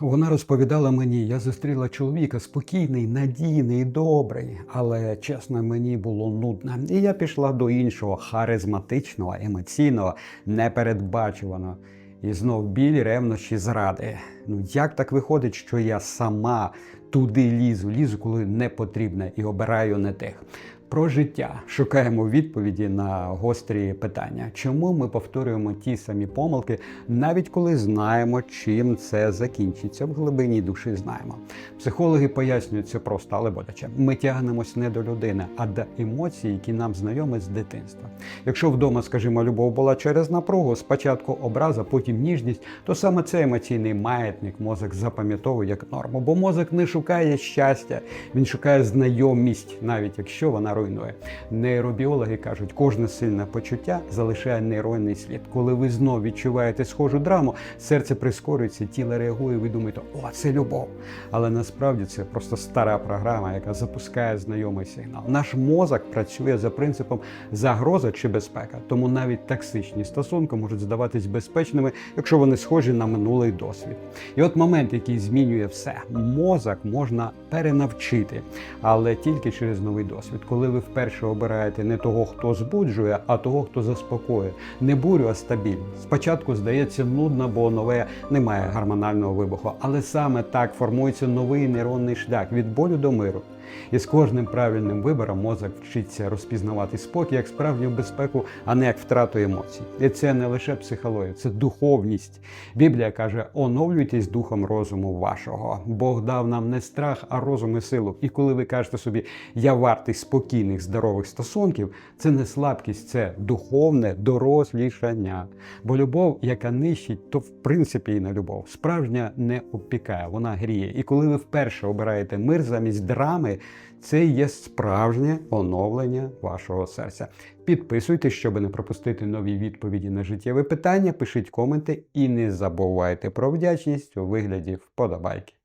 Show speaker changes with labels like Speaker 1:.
Speaker 1: Вона розповідала мені, я зустріла чоловіка спокійний, надійний, добрий, але чесно, мені було нудно. І я пішла до іншого, харизматичного, емоційного, непередбачуваного. І знов біль, ревнощі, зради. Ну як так виходить, що я сама туди лізу, лізу, коли не потрібно, і обираю не тих. Про життя шукаємо відповіді на гострі питання. Чому ми повторюємо ті самі помилки, навіть коли знаємо, чим це закінчиться? В глибині душі знаємо. Психологи пояснюють це просто, але боляче. Ми тягнемось не до людини, а до емоцій, які нам знайомі з дитинства. Якщо вдома, скажімо, любов була через напругу, спочатку образа, потім ніжність, то саме цей емоційний маятник мозок запам'ятовує як норму. Бо мозок не шукає щастя, він шукає знайомість, навіть якщо вона руйнує. Нейробіологи кажуть, кожне сильне почуття залишає нейронний слід. Коли ви знов відчуваєте схожу драму, серце прискорюється, тіло реагує, ви думаєте, о, це любов. Але насправді це просто стара програма, яка запускає знайомий сигнал. Наш мозок працює за принципом загроза чи безпека. Тому навіть токсичні стосунки можуть здаватись безпечними, якщо вони схожі на минулий досвід. І от момент, який змінює все, мозок можна перенавчити, але тільки через новий досвід. Коли ви вперше обираєте не того, хто збуджує, а того, хто заспокоює, не бурю, а стабільність. Спочатку здається нудно, бо нове немає гормонального вибуху, але саме так формується новий нейронний шлях від болю до миру. І з кожним правильним вибором мозок вчиться розпізнавати спокій як справжню безпеку, а не як втрату емоцій. І це не лише психологія, це духовність. Біблія каже: оновлюйтесь духом розуму вашого. Бог дав нам не страх, а розум і силу. І коли ви кажете собі, я вартий спокійних, здорових стосунків, це не слабкість, це духовне дорослішання. Бо любов, яка нищить, то в принципі і не любов. Справжня не опікає, вона гріє. І коли ви вперше обираєте мир замість драми, це є справжнє оновлення вашого серця. Підписуйтесь, щоб не пропустити нові відповіді на життєві питання. Пишіть коменти і не забувайте про вдячність у вигляді вподобайки.